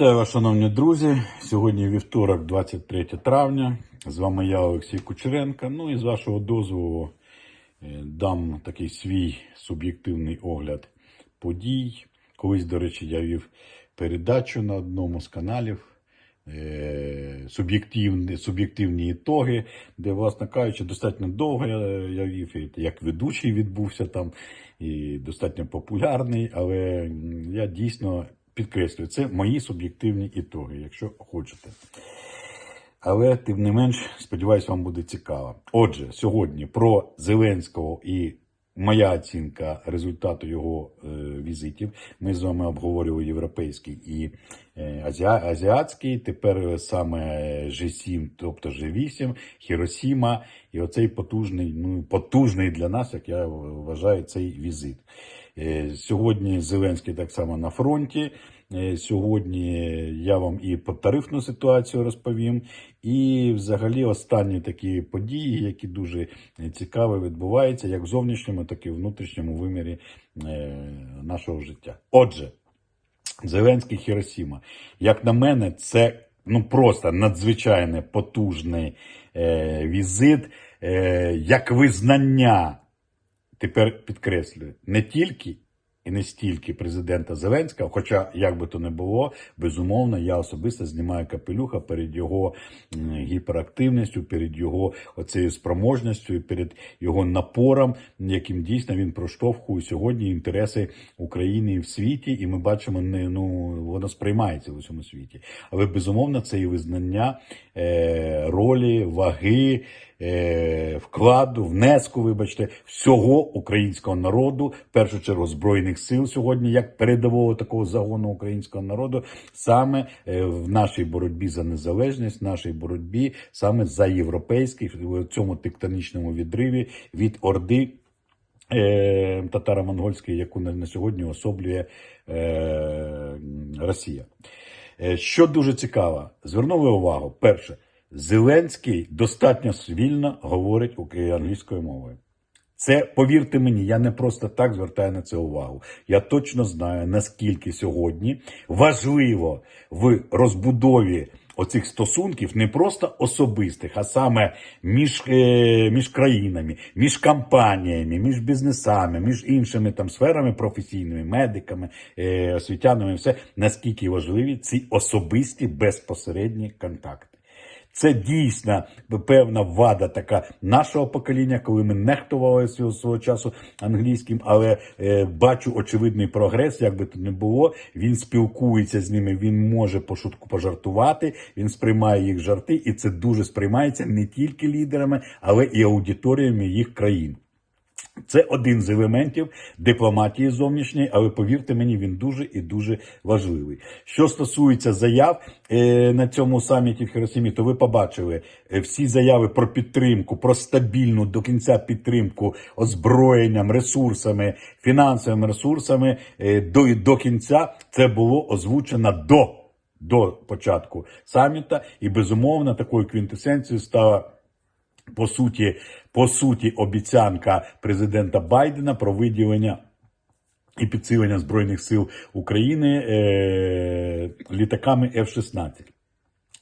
Вітаю вас, шановні друзі. Сьогодні вівторок, 23 травня. З вами я, Олексій Кучеренко. Ну і з вашого дозволу е, дам такий свій суб'єктивний огляд подій. Колись, до речі, я вів передачу на одному з каналів. е, Суб'єктивні, суб'єктивні ітоги, де, власне кажучи, достатньо довго я, вів, як ведучий відбувся там, і достатньо популярний, але я дійсно підкреслюю, це мої суб'єктивні ітоги, якщо хочете. Але тим не менш, сподіваюсь, вам буде цікаво. Отже, сьогодні про Зеленського і моя оцінка результату його е, візитів. Ми з вами обговорювали європейський і е, азіа, азіатський. Тепер саме G7, тобто G8, Хіросіма, і оцей потужний, ну потужний для нас, як я вважаю, цей візит. Е, Сьогодні Зеленський так само на фронті. Е, Сьогодні я вам і про тарифну ситуацію розповім, і взагалі останні такі події, які дуже цікаво відбуваються, як в зовнішньому, так і в внутрішньому вимірі е, нашого життя. Отже, Зеленський Хіросіма. Як на мене, це ну просто надзвичайно потужний е, візит, е, як визнання тепер підкреслюю, не тільки і не стільки президента Зеленського, хоча, як би то не було, безумовно, я особисто знімаю капелюха перед його гіперактивністю, перед його оцею спроможністю, перед його напором, яким дійсно він проштовхує сьогодні інтереси України в світі, і ми бачимо, не ну воно сприймається в усьому світі. Але безумовно, це і визнання е, ролі, ваги е, вкладу, внеску, вибачте, всього українського народу, в першу чергу збройних сил сьогодні, як передового такого загону українського народу, саме е, в нашій боротьбі за незалежність, в нашій боротьбі саме за європейський в цьому тектонічному відриві від Орди. е, Татаро-монгольської, яку на, сьогодні особлює е, Росія. Що дуже цікаво, звернули увагу. Перше, Зеленський достатньо вільно говорить англійською мовою. Це, повірте мені, я не просто так звертаю на це увагу. Я точно знаю, наскільки сьогодні важливо в розбудові оцих стосунків не просто особистих, а саме між, е, між країнами, між компаніями, між бізнесами, між іншими там сферами професійними, медиками, е, освітянами, все наскільки важливі ці особисті безпосередні контакти. Це дійсно певна вада така нашого покоління, коли ми нехтували свого, часу англійським, але е, бачу очевидний прогрес, як би то не було. Він спілкується з ними, він може пошутку пожартувати, він сприймає їх жарти, і це дуже сприймається не тільки лідерами, але і аудиторіями їх країн. Це один з елементів дипломатії зовнішньої, але повірте мені, він дуже і дуже важливий. Що стосується заяв е, на цьому саміті в Хіросімі, то ви побачили е, всі заяви про підтримку, про стабільну до кінця підтримку озброєнням, ресурсами, фінансовими ресурсами е, до, до кінця. Це було озвучено до, до початку саміта, і безумовно такою квінтесенцією стала по суті, по суті, обіцянка президента Байдена про виділення і підсилення збройних сил України е, літаками F-16.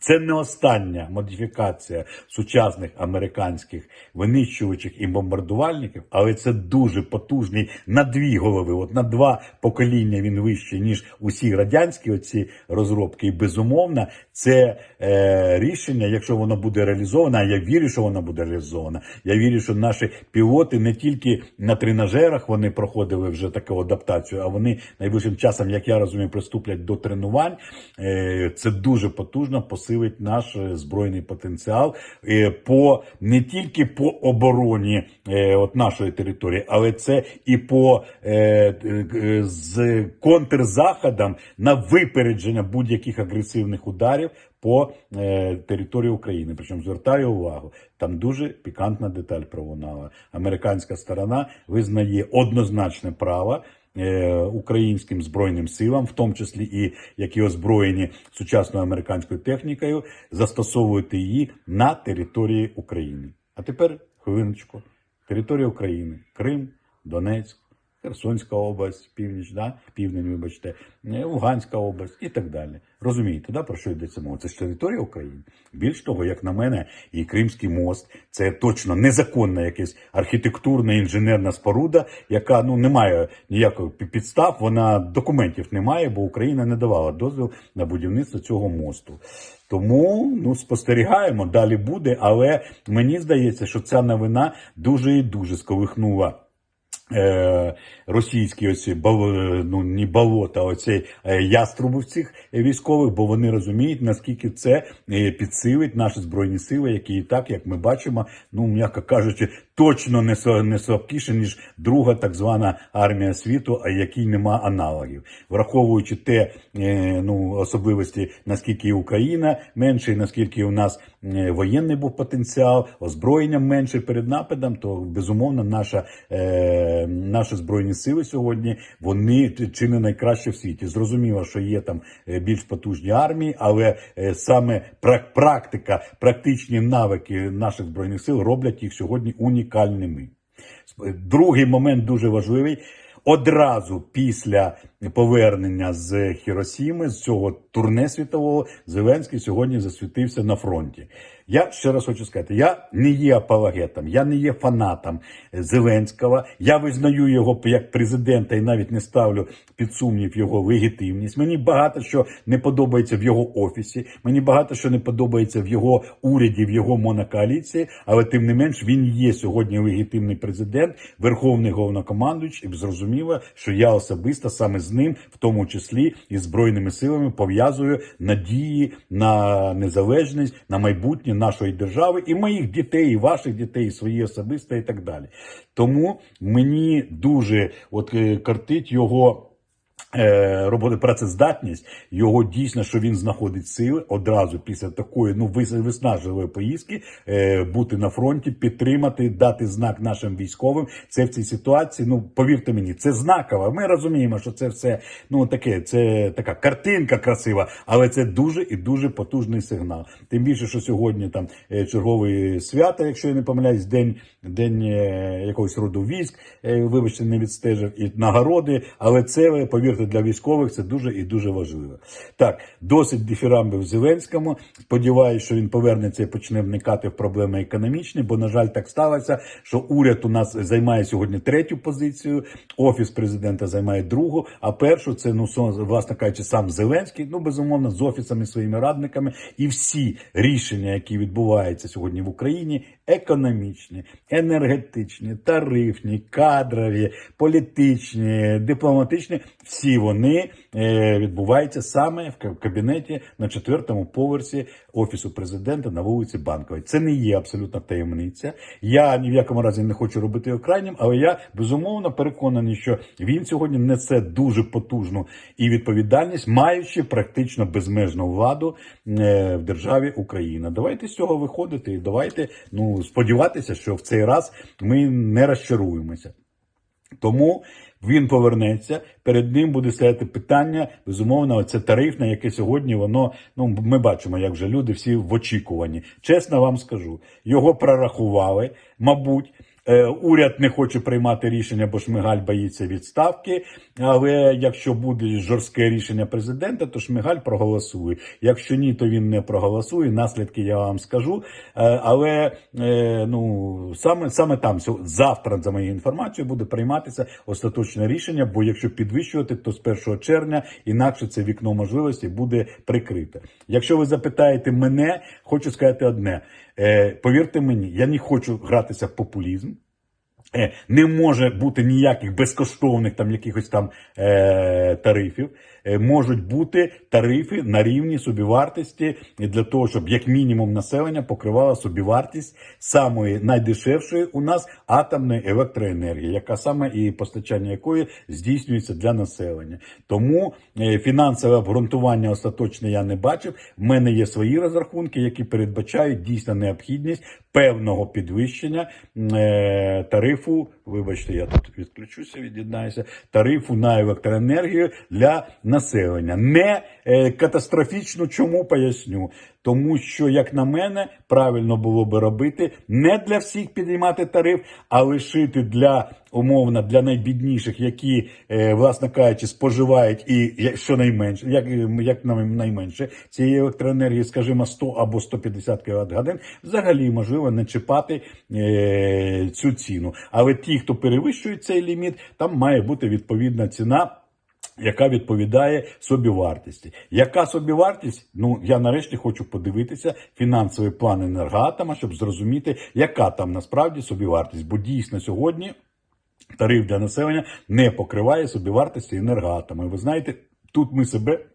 Це не остання модифікація сучасних американських винищувачів і бомбардувальників, але це дуже потужний на дві голови. От на два покоління він вищий, ніж усі радянські оці розробки. І безумовно, це е, рішення, якщо воно буде реалізовано, а я вірю, що воно буде реалізовано. Я вірю, що наші пілоти не тільки на тренажерах вони проходили вже таку адаптацію, а вони найближчим часом, як я розумію, приступлять до тренувань. Е, це дуже потужно посилить наш е, збройний потенціал е, по не тільки по обороні е, от нашої території, але це і по з контрзаходам на випередження будь-яких агресивних ударів по території України. Причому звертаю увагу, там дуже пікантна деталь пролунала. Американська сторона визнає однозначне право. Е, Українським збройним силам, в тому числі і які озброєні сучасною американською технікою, застосовувати її на території України. А тепер хвилиночку. Територія України, Крим, Донецьк, Херсонська область, північ, да? південь, вибачте, е, Луганська область і так далі. Розумієте, да, про що йдеться мова? Це ж територія України. Більш того, як на мене, і Кримський мост це точно незаконна якась архітектурна інженерна споруда, яка ну не має ніяких підстав. Вона документів не має, бо Україна не давала дозвіл на будівництво цього мосту. Тому ну спостерігаємо, далі буде. Але мені здається, що ця новина дуже і дуже сколихнула. Е, російські оці е, ну не болота, оцей е, яструбів цих військових, бо вони розуміють, наскільки це підсилить наші збройні сили, які і так, як ми бачимо, ну м'яко кажучи, точно не не слабкіше, ніж друга так звана армія світу, а якій нема аналогів, враховуючи те, ну особливості, наскільки Україна менше, наскільки у нас воєнний був потенціал, озброєння менше перед нападом, то безумовно наша, е, наші збройні сили сьогодні вони чи не найкраще в світі. Зрозуміло, що є там е, більш потужні армії, але е, саме практика, практичні навики наших збройних сил роблять їх сьогодні унікальними. Другий момент дуже важливий. Одразу після повернення з Хіросіми, з цього турне світового, Зеленський сьогодні засвітився на фронті. Я ще раз хочу сказати: я не є апологетом, я не є фанатом Зеленського. Я визнаю його як президента і навіть не ставлю під сумнів його легітимність. Мені багато що не подобається в його офісі. Мені багато що не подобається в його уряді, в його монокоаліції. Але тим не менш він є сьогодні легітимний президент, верховний головнокомандуючий. І зрозуміло, що я особисто саме з ним, в тому числі і збройними силами, пов'язую надії на незалежність, на майбутнє нашої держави і моїх дітей, і ваших дітей, і свої особисто, і так далі. Тому мені дуже от е, картить його. Е, роботи працездатність, його дійсно, що він знаходить сили одразу після такої ну вис- виснажливої поїздки е, бути на фронті, підтримати, дати знак нашим військовим. Це в цій ситуації. Ну повірте мені, це знаково. Ми розуміємо, що це все ну таке, це така картинка красива, але це дуже і дуже потужний сигнал. Тим більше, що сьогодні там е, черговий свято, якщо я не помиляюсь, день день якогось роду військ. Вибачте, не відстежив і нагороди, але це повірте для військових це дуже і дуже важливо. Так, досить дифірамбів Зеленському. Сподіваюся, що він повернеться і почне вникати в проблеми економічні, бо на жаль, так сталося, що уряд у нас займає сьогодні третю позицію, офіс президента займає другу, а першу це ну власне кажучи, сам Зеленський. Ну безумовно, з офісами своїми радниками, і всі рішення, які відбуваються сьогодні в Україні, економічні, енергетичні, тарифні, кадрові, політичні, дипломатичні, всі вони е, відбуваються саме в кабінеті на четвертому поверсі офісу президента на вулиці Банковій. Це не є абсолютна таємниця. Я ні в якому разі не хочу робити його крайнім, але я безумовно переконаний, що він сьогодні несе дуже потужну і відповідальність, маючи практично безмежну владу е, в державі Україна. Давайте з цього виходити і давайте ну сподіватися, що в цей раз ми не розчаруємося. Тому він повернеться. Перед ним буде стояти питання. Безумовно, це тарифне, яке сьогодні воно. Ну ми бачимо, як вже люди всі в очікуванні. Чесно вам скажу, його прорахували, мабуть. Е, Уряд не хоче приймати рішення, бо Шмигаль боїться відставки. Але якщо буде жорстке рішення президента, то Шмигаль проголосує. Якщо ні, то він не проголосує. Наслідки я вам скажу. Е, Але е, ну саме саме там завтра, за моєю інформацією, буде прийматися остаточне рішення. Бо якщо підвищувати, то з 1 червня інакше це вікно можливості буде прикрите. Якщо ви запитаєте мене, хочу сказати одне: Е, повірте мені, я не хочу гратися в популізм. Е, Не може бути ніяких безкоштовних там якихось там е, тарифів. Е, можуть бути тарифи на рівні собівартості для того, щоб як мінімум населення покривало собівартість самої найдешевшої у нас атомної електроенергії, яка саме і постачання якої здійснюється для населення. Тому е, фінансове обґрунтування остаточне я не бачив. В мене є свої розрахунки, які передбачають дійсно необхідність певного підвищення е, тарифу. Вибачте, я тут відключуся, від'єднаюся. Тарифу на електроенергію для населення. Не е, катастрофічно, чому поясню. Тому що, як на мене, правильно було би робити не для всіх підіймати тариф, а лишити для умовно для найбідніших, які, е, власне кажучи, споживають і щонайменше, як, як найменше цієї електроенергії, скажімо, 100 або 150 кВт годин, взагалі можливо не чіпати е, цю ціну. Але ті, хто перевищує цей ліміт, там має бути відповідна ціна. Яка відповідає собівартості. Яка собівартість? Ну я нарешті хочу подивитися фінансовий план енергоатома, щоб зрозуміти, яка там насправді собівартість. Бо дійсно сьогодні тариф для населення не покриває собівартості енергоатома. І ви знаєте, тут ми себе.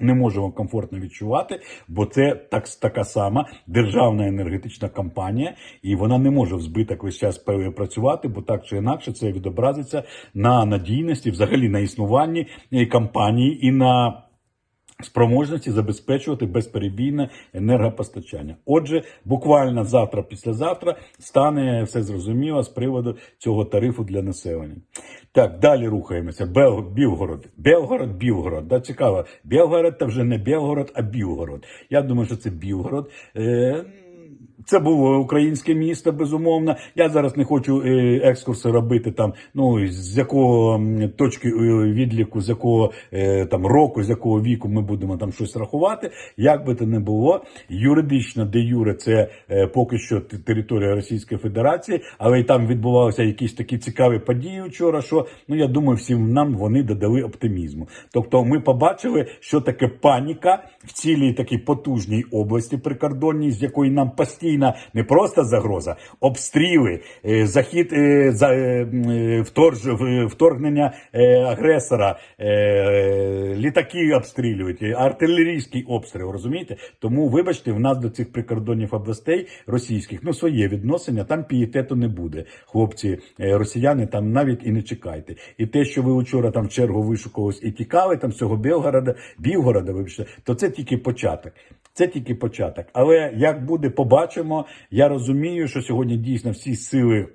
Не можемо комфортно відчувати, бо це так, така сама державна енергетична компанія, і вона не може в збиток весь час працювати, бо так чи інакше це відобразиться на надійності, взагалі на існуванні е, компанії і на спроможності забезпечувати безперебійне енергопостачання. Отже, буквально завтра, післязавтра стане все зрозуміло з приводу цього тарифу для населення. Так, далі рухаємося. Білгород. Белгород, Білгород. Да, цікаво. Білгород це вже не Білгород, а Білгород. Я думаю, що це Білгород. Е, це було українське місто, безумовно. Я зараз не хочу е, екскурси робити там, ну з якого точки е, відліку, з якого е, там року, з якого віку ми будемо там щось рахувати. Як би то не було, юридично, де юре, це поки що територія Російської Федерації, але й там відбувалися якісь такі цікаві події вчора. Що ну я думаю, всім нам вони додали оптимізму. Тобто, ми побачили, що таке паніка в цілій такій потужній області прикордонній, з якої нам постійно не просто загроза, обстріли, захід вторгнення агресора, літаки обстрілюють, артилерійський обстріл. Розумієте? Тому, вибачте, в нас до цих прикордонних областей російських ну своє відношення, там пієтету не буде. Хлопці, е, росіяни, там навіть і не чекайте. І те, що ви вчора там в чергу вишукувались і тікали там з цього Білгорода, Білгорода, вибачте, то це тільки початок. Це тільки початок. Але як буде, побачимо. Я розумію, що сьогодні дійсно всі сили.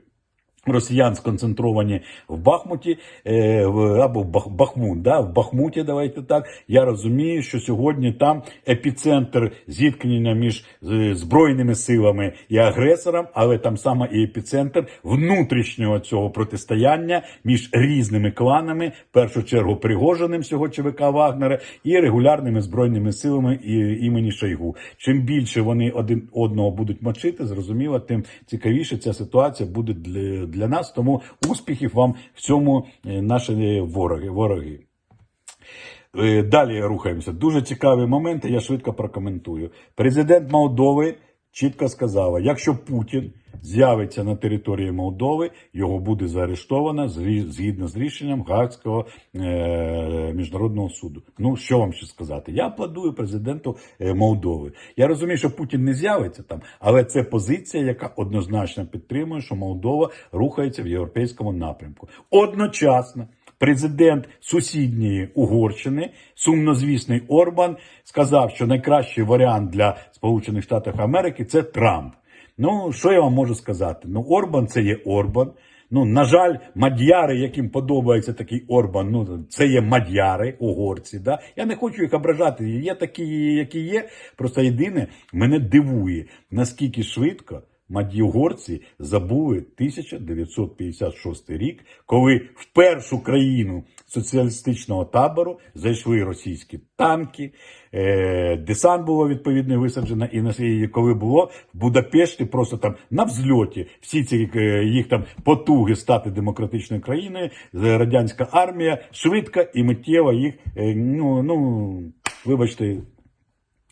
Росіян сконцентровані в Бахмуті е, або в Бахмут, да, в Бахмуті, давайте так. Я розумію, що сьогодні там епіцентр зіткнення між е, збройними силами і агресором, але там саме і епіцентр внутрішнього цього протистояння між різними кланами, в першу чергу Пригожиним цього ЧВК Вагнера і регулярними збройними силами імені Шойгу. Чим більше вони один одного будуть мочити, зрозуміло, тим цікавіше ця ситуація буде для, для нас. Тому успіхів вам в цьому е, наші вороги. вороги. Е, Далі рухаємося. Дуже цікаві моменти. Я швидко прокоментую. Президент Молдови чітко сказала: якщо Путін з'явиться на території Молдови, його буде заарештовано згідно з рішенням Гаагського е- міжнародного суду. Ну що вам ще сказати? Я аплодую президенту е, Молдови. Я розумію, що Путін не з'явиться там, але це позиція, яка однозначно підтримує, що Молдова рухається в європейському напрямку. Одночасно. Президент сусідньої Угорщини, сумнозвісний Орбан, сказав, що найкращий варіант для Сполучених Штатів Америки це Трамп. Ну, що я вам можу сказати? Ну, Орбан це є Орбан. Ну, на жаль, мадяри, яким подобається такий Орбан, ну це є мадяри, угорці. Да? Я не хочу їх ображати. Є такі, які є. Просто єдине, мене дивує, наскільки швидко мад'югорці забули 1956 рік, коли в першу країну соціалістичного табору зайшли російські танки, е, десант було відповідно висаджено, і коли було в Будапешті просто там на взльоті всі ці е, їх там потуги стати демократичною країною, е, радянська армія швидко і миттєво їх, е, ну, ну вибачте,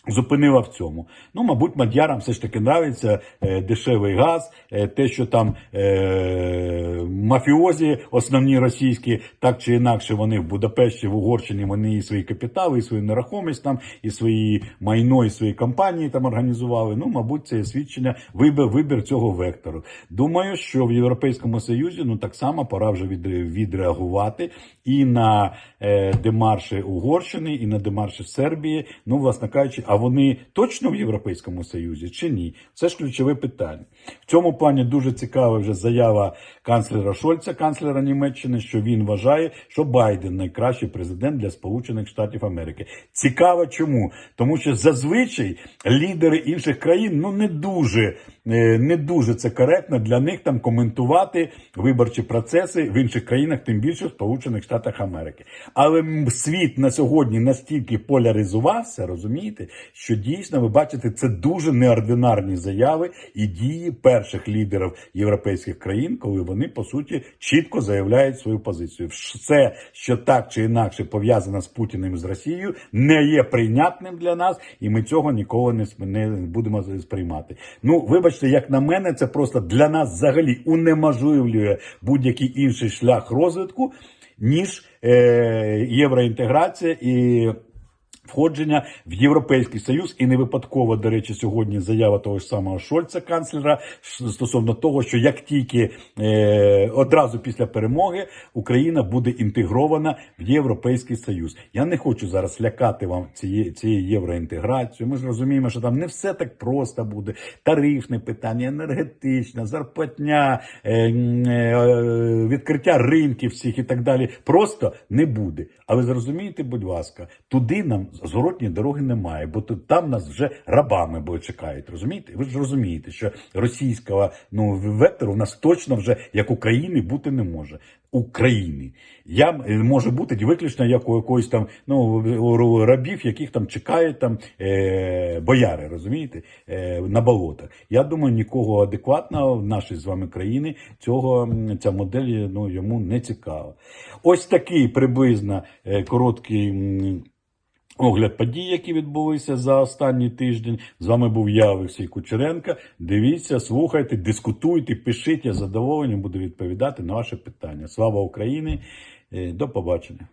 зупинила в цьому. Ну, мабуть, мадярам все ж таки нравиться е, дешевий газ, е, те, що там е, мафіозі, основні російські, так чи інакше, вони в Будапешті, в Угорщині, вони і свої капітали, і свою нерухомість там, і свої майно, і свої компанії там організували. Ну, мабуть, це свідчення вибір, вибір цього вектору. Думаю, що в Європейському Союзі ну так само пора вже від, відреагувати і на е, демарші Угорщини, і на демарші Сербії. Ну, власне кажучи, а вони точно в Європейському Союзі чи ні? Це ж ключове питання. В цьому плані дуже цікава вже заява канцлера Шольца, канцлера Німеччини, що він вважає, що Байден найкращий президент для Сполучених Штатів Америки. Цікаво, чому? Тому що зазвичай лідери інших країн ну не дуже не дуже це коректно для них там коментувати виборчі процеси в інших країнах, тим більше в Сполучених Штатах Америки. Але світ на сьогодні настільки поляризувався, розумієте, що дійсно ви бачите, це дуже неординарні заяви і дії перших лідерів європейських країн, коли вони по суті чітко заявляють свою позицію. Все, що так чи інакше пов'язано з Путіним з Росією, не є прийнятним для нас, і ми цього ніколи не, не будемо сприймати. Ну, вибачте, як на мене, це просто для нас взагалі унеможливлює будь-який інший шлях розвитку, ніж е, євроінтеграція і. Входження в Європейський Союз і не випадково, до речі, сьогодні заява того ж самого Шольца, канцлера, стосовно того, що як тільки е, одразу після перемоги Україна буде інтегрована в Європейський Союз. Я не хочу зараз лякати вам цією цією євроінтеграцією. Ми ж розуміємо, що там не все так просто буде. Тарифне питання, енергетичне, зарплатня, е, е, відкриття ринків всіх і так далі. Просто не буде. Але зрозумійте, будь ласка, туди нам зворотні дороги немає, бо там нас вже рабами бо чекають. Розумієте? Ви ж розумієте, що російського ну вектору в нас точно вже як України бути не може. України я може бути виключно як у якоїсь там ну рабів, яких там чекають там е, бояри, розумієте, е, на болотах. Я думаю, нікого адекватного в нашій з вами країні цього ця модель ну йому не цікава. Ось такий приблизно е, короткий. Огляд подій, які відбулися за останній тиждень. З вами був я, Олексій Кучеренко. Дивіться, слухайте, дискутуйте, пишіть. Я задоволенням буду відповідати на ваші питання. Слава Україні! Е, До побачення.